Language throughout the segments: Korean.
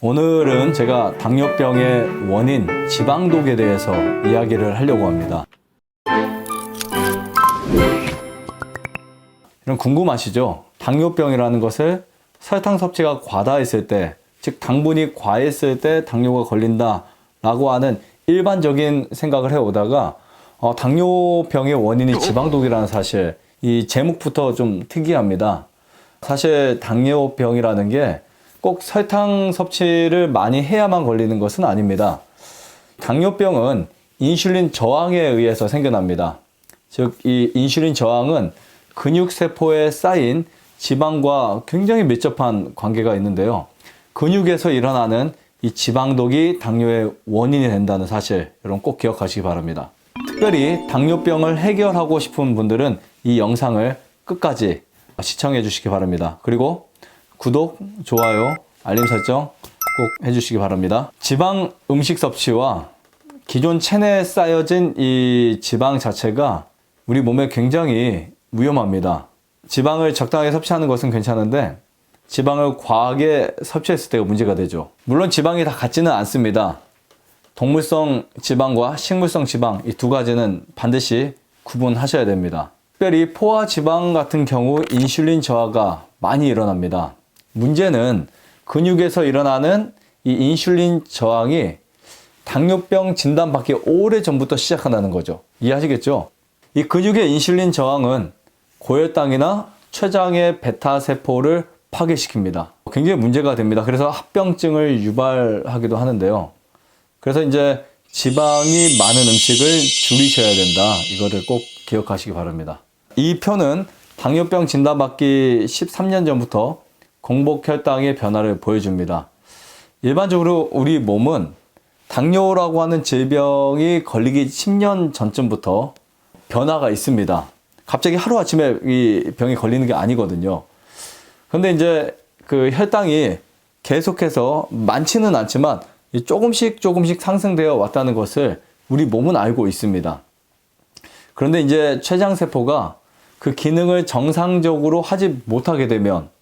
오늘은 제가 당뇨병의 원인 지방독에 대해서 이야기를 하려고 합니다. 여러분 궁금하시죠? 당뇨병이라는 것을 설탕 섭취가 과다했을 때, 즉 당분이 과했을 때 당뇨가 걸린다라고 하는 일반적인 생각을 해오다가 어, 당뇨병의 원인이 지방독이라는 사실, 이 제목부터 좀 특이합니다. 사실 당뇨병이라는 게 꼭 설탕 섭취를 많이 해야만 걸리는 것은 아닙니다. 당뇨병은 인슐린 저항에 의해서 생겨납니다. 즉, 이 인슐린 저항은 근육세포에 쌓인 지방과 굉장히 밀접한 관계가 있는데요. 근육에서 일어나는 이 지방독이 당뇨의 원인이 된다는 사실, 여러분 꼭 기억하시기 바랍니다. 특별히 당뇨병을 해결하고 싶은 분들은 이 영상을 끝까지 시청해 주시기 바랍니다. 그리고 구독, 좋아요, 알림 설정 꼭 해주시기 바랍니다. 지방 음식 섭취와 기존 체내에 쌓여진 이 지방 자체가 우리 몸에 굉장히 위험합니다. 지방을 적당하게 섭취하는 것은 괜찮은데 지방을 과하게 섭취했을 때가 문제가 되죠. 물론 지방이 다 같지는 않습니다. 동물성 지방과 식물성 지방 이 두 가지는 반드시 구분하셔야 됩니다. 특별히 포화 지방 같은 경우 인슐린 저하가 많이 일어납니다. 문제는 근육에서 일어나는 이 인슐린 저항이 당뇨병 진단받기 오래 전부터 시작한다는 거죠. 이해하시겠죠? 이 근육의 인슐린 저항은 고혈당이나 췌장의 베타 세포를 파괴시킵니다. 굉장히 문제가 됩니다. 그래서 합병증을 유발하기도 하는데요. 그래서 이제 지방이 많은 음식을 줄이셔야 된다. 이거를 꼭 기억하시기 바랍니다. 이 표는 당뇨병 진단받기 13년 전부터 공복 혈당의 변화를 보여줍니다. 일반적으로 우리 몸은 당뇨라고 하는 질병이 걸리기 10년 전쯤부터 변화가 있습니다. 갑자기 하루아침에 이 병이 걸리는 게 아니거든요. 근데 이제 그 혈당이 계속해서 많지는 않지만 조금씩 조금씩 상승되어 왔다는 것을 우리 몸은 알고 있습니다. 그런데 이제 췌장세포가 그 기능을 정상적으로 하지 못하게 되면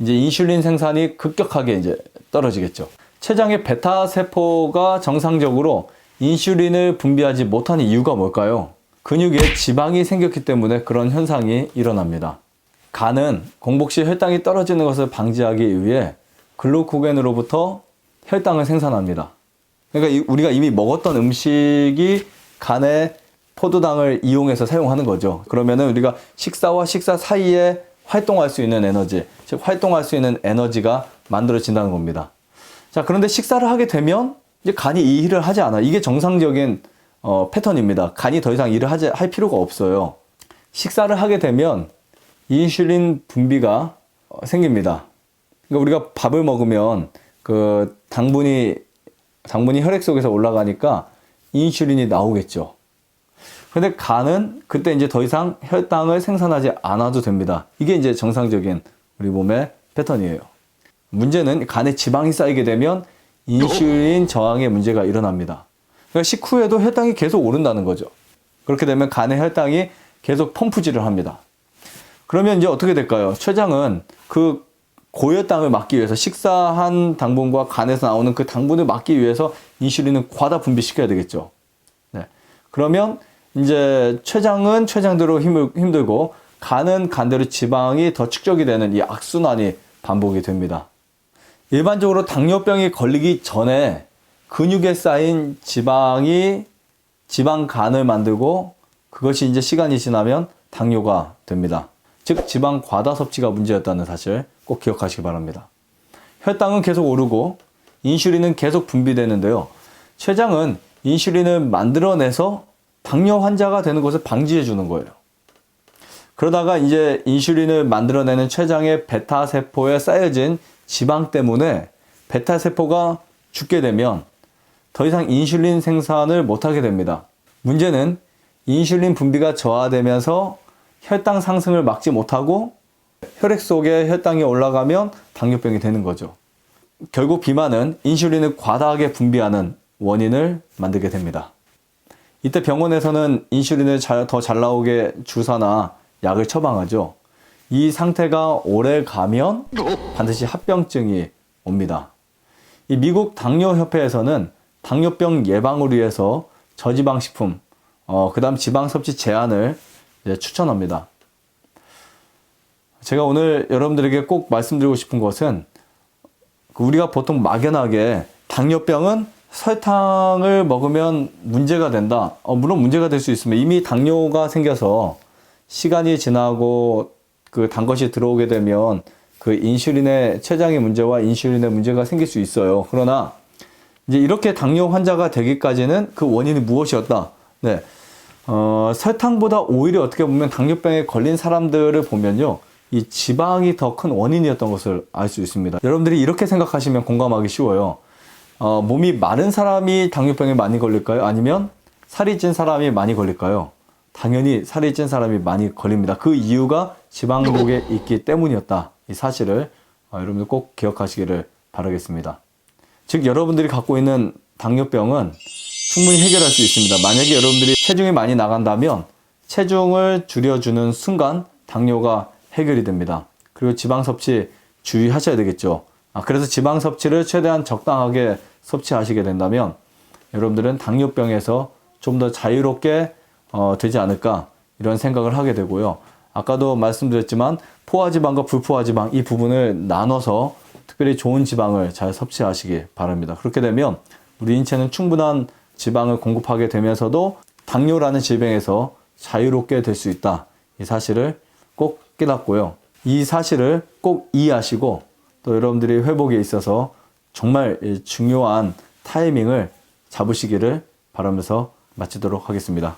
이제 인슐린 생산이 급격하게 이제 떨어지겠죠. 췌장의 베타 세포가 정상적으로 인슐린을 분비하지 못하는 이유가 뭘까요? 근육에 지방이 생겼기 때문에 그런 현상이 일어납니다. 간은 공복 시 혈당이 떨어지는 것을 방지하기 위해 글루코겐으로부터 혈당을 생산합니다. 그러니까 우리가 이미 먹었던 음식이 간에 포도당을 이용해서 사용하는 거죠. 그러면은 우리가 식사와 식사 사이에 활동할 수 있는 에너지, 즉 활동할 수 있는 에너지가 만들어진다는 겁니다. 자, 그런데 식사를 하게 되면 이제 간이 이 일을 하지 않아. 이게 정상적인 어, 패턴입니다. 간이 더 이상 일을 하지, 할 필요가 없어요. 식사를 하게 되면 인슐린 분비가 어, 생깁니다. 그러니까 우리가 밥을 먹으면 그 당분이 당분이 혈액 속에서 올라가니까 인슐린이 나오겠죠. 근데 간은 그때 이제 더 이상 혈당을 생산하지 않아도 됩니다. 이게 이제 정상적인 우리 몸의 패턴이에요. 문제는 간에 지방이 쌓이게 되면 인슐린 저항의 문제가 일어납니다. 그러니까 식후에도 혈당이 계속 오른다는 거죠. 그렇게 되면 간의 혈당이 계속 펌프질을 합니다. 그러면 이제 어떻게 될까요? 췌장은 그 고혈당을 막기 위해서 식사한 당분과 간에서 나오는 그 당분을 막기 위해서 인슐린을 과다 분비시켜야 되겠죠. 네. 그러면 이제 췌장은 췌장대로 힘을, 힘들고 간은 간대로 지방이 더 축적이 되는 이 악순환이 반복이 됩니다. 일반적으로 당뇨병이 걸리기 전에 근육에 쌓인 지방이 지방간을 만들고 그것이 이제 시간이 지나면 당뇨가 됩니다. 즉 지방 과다 섭취가 문제였다는 사실 꼭 기억하시기 바랍니다. 혈당은 계속 오르고 인슐린은 계속 분비되는데요. 췌장은 인슐린을 만들어내서 당뇨 환자가 되는 것을 방지해 주는 거예요. 그러다가 이제 인슐린을 만들어내는 췌장의 베타 세포에 쌓여진 지방 때문에 베타 세포가 죽게 되면 더 이상 인슐린 생산을 못하게 됩니다. 문제는 인슐린 분비가 저하되면서 혈당 상승을 막지 못하고 혈액 속에 혈당이 올라가면 당뇨병이 되는 거죠. 결국 비만은 인슐린을 과다하게 분비하는 원인을 만들게 됩니다. 이때 병원에서는 인슐린을 더 잘 나오게 주사나 약을 처방하죠. 이 상태가 오래 가면 반드시 합병증이 옵니다. 이 미국 당뇨협회에서는 당뇨병 예방을 위해서 저지방 식품, 어, 그 다음 지방 섭취 제한을 추천합니다. 제가 오늘 여러분들에게 꼭 말씀드리고 싶은 것은 그 우리가 보통 막연하게 당뇨병은 설탕을 먹으면 문제가 된다. 어, 물론 문제가 될 수 있으면 이미 당뇨가 생겨서 시간이 지나고 그 단 것이 들어오게 되면 그 인슐린의 췌장의 문제와 인슐린의 문제가 생길 수 있어요. 그러나 이제 이렇게 당뇨 환자가 되기까지는 그 원인이 무엇이었다. 네. 어, 설탕보다 오히려 어떻게 보면 당뇨병에 걸린 사람들을 보면요. 이 지방이 더 큰 원인이었던 것을 알 수 있습니다. 여러분들이 이렇게 생각하시면 공감하기 쉬워요. 어, 몸이 마른 사람이 당뇨병에 많이 걸릴까요? 아니면 살이 찐 사람이 많이 걸릴까요? 당연히 살이 찐 사람이 많이 걸립니다. 그 이유가 지방독에 있기 때문이었다. 이 사실을 어, 여러분들 꼭 기억하시기를 바라겠습니다. 즉 여러분들이 갖고 있는 당뇨병은 충분히 해결할 수 있습니다. 만약에 여러분들이 체중이 많이 나간다면 체중을 줄여주는 순간 당뇨가 해결이 됩니다. 그리고 지방 섭취 주의하셔야 되겠죠. 아, 그래서 지방 섭취를 최대한 적당하게 섭취하시게 된다면 여러분들은 당뇨병에서 좀 더 자유롭게 어, 되지 않을까 이런 생각을 하게 되고요. 아까도 말씀드렸지만 포화지방과 불포화지방 이 부분을 나눠서 특별히 좋은 지방을 잘 섭취하시기 바랍니다. 그렇게 되면 우리 인체는 충분한 지방을 공급하게 되면서도 당뇨라는 질병에서 자유롭게 될 수 있다. 이 사실을 꼭 깨닫고요. 이 사실을 꼭 이해하시고 또 여러분들이 회복에 있어서 정말 이 중요한 타이밍을 잡으시기를 바라면서 마치도록 하겠습니다.